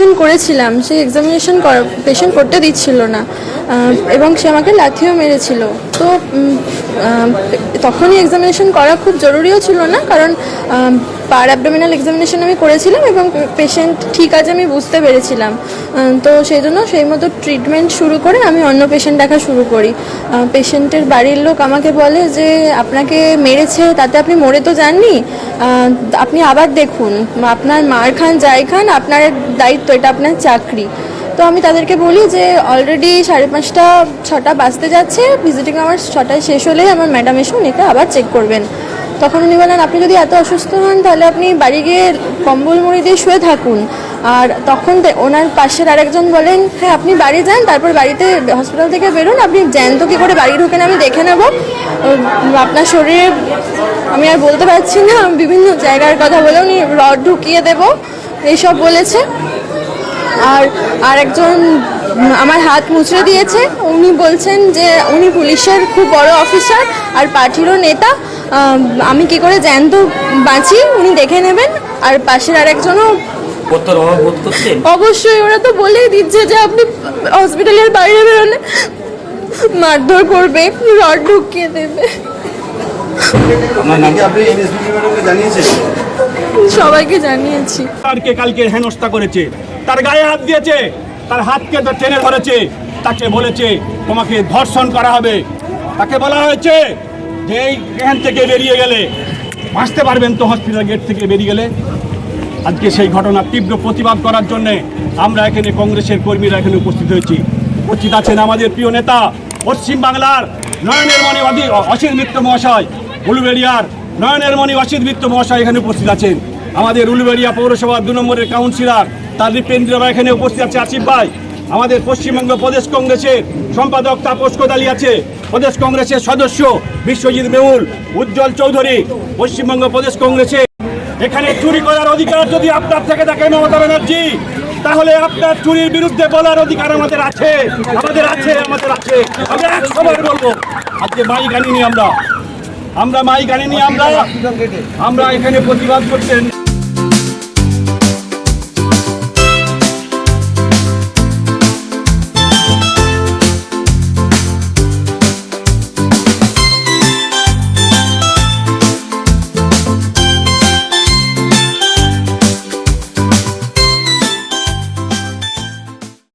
করেছিলাম সে examination patient করতে দিচ্ছিল না এবং সে আমাকে লাথিও মেরেছিল। তো তখনই এক্সামিনেশন করা খুব জরুরিও ছিল না, কারণ পার অ্যাবডোমিনাল এক্সামিনেশন আমি করেছিলাম এবং পেশেন্ট ঠিক আছে আমি বুঝতে পেরেছিলাম। তো সেই জন্য সেই মতো ট্রিটমেন্ট শুরু করে আমি অন্য পেশেন্ট দেখা শুরু করি। পেশেন্টের বাড়ির লোক আমাকে বলে যে, আপনাকে মেরেছে, তাতে আপনি মরে তো যাননি। আপনি আবার দেখুন। আপনার মার খান, যাই খান, আপনার দায়িত্ব, এটা আপনার চাকরি। তো আমি তাদেরকে বলি যে অলরেডি সাড়ে পাঁচটা, ছটা বাজতে যাচ্ছে। ভিজিটিং আমার ছটায় শেষ হলেই আমার ম্যাডাম এসে উনিকে আবার চেক করবেন। তখন উনি বলেন, আপনি যদি এত অসুস্থ হন, তাহলে আপনি বাড়ি গিয়ে কম্বল মুড়ি দিয়ে শুয়ে থাকুন। আর তখন ওনার পাশের আরেকজন বলেন হ্যাঁ আপনি বাড়ি যান, তারপর বাড়িতে হসপিটাল থেকে বেরোন। আপনি জ্যান্ত কী করে বাড়ি ঢোকেন আমি দেখে নেব। আপনার শরীরে আমি আর বলতে পারছি না বিভিন্ন জায়গার কথা বলে উনি রড ঢুকিয়ে দেব, এইসব বলেছে। আর আরেকজন আমার হাত মুচড়ে দিয়েছে। উনি বলছেন যে, উনি পুলিশের খুব বড় অফিসার আর পার্টিরও নেতা। আম, কি করে জ্যান্ত বাঁচি উনি দেখে নেবেন। আর পাশের বোধ করছেন? অবশ্যই ওরা তো বলেই দিচ্ছে যে আপনি হসপিটালের বাইরে বেরোলে মারধর করবে রড ঢুকিয়ে দেবে। সবাইকে জানিয়েছি। তারকে কালকে হেনস্থা করেছে। তার গায়ে হাত দিয়েছে তার হাতকে তো টেনে ধরেছে। তাকে বলেছে তোমাকে ধর্ষণ করা হবে। তাকে বলা হয়েছে যে এই এখান থেকে বেরিয়ে গেলে, বাঁচতে পারবেন তো হসপিটাল গেট থেকে বেরিয়ে গেলে। আজকে সেই ঘটনার তীব্র প্রতিবাদ করার জন্য আমরা এখানে কংগ্রেসের কর্মীরা এখানে উপস্থিত হয়েছি। উপস্থিত আছেন আমাদের প্রিয় নেতা, পশ্চিম বাংলার নয়নের মণি অসিত মিত্র মহাশয়, উলুবেড়িয়ার নয়নের মণি অসিত মিত্র মহাশয় এখানে উপস্থিত আছেন। আমাদের উলুবেড়িয়া পৌরসভা দু নম্বরের কাউন্সিলর তার নৃপেন্দ্র এখানে উপস্থিত আছে আসিফ ভাই। আমাদের পশ্চিমবঙ্গ প্রদেশ কংগ্রেসের সম্পাদক তাপস কোদালি আছে। প্রদেশ কংগ্রেসের সদস্য বিশ্বজিৎ মেহুল উজ্জ্বল চৌধুরী, পশ্চিমবঙ্গ প্রদেশ কংগ্রেসের। এখানে চুরি করার অধিকার যদি আপনার থেকে থাকে মমতা ব্যানার্জি, তাহলে আপনার চুরির বিরুদ্ধে বলার অধিকার আমাদের আছে। আমাদের আছে আমাদের আছে। আমরা একশো বার বলব, আজকে মাইক আনিনি আমরা আমরা মাইক আনিনি আমরা আমরা এখানে প্রতিবাদ করছেন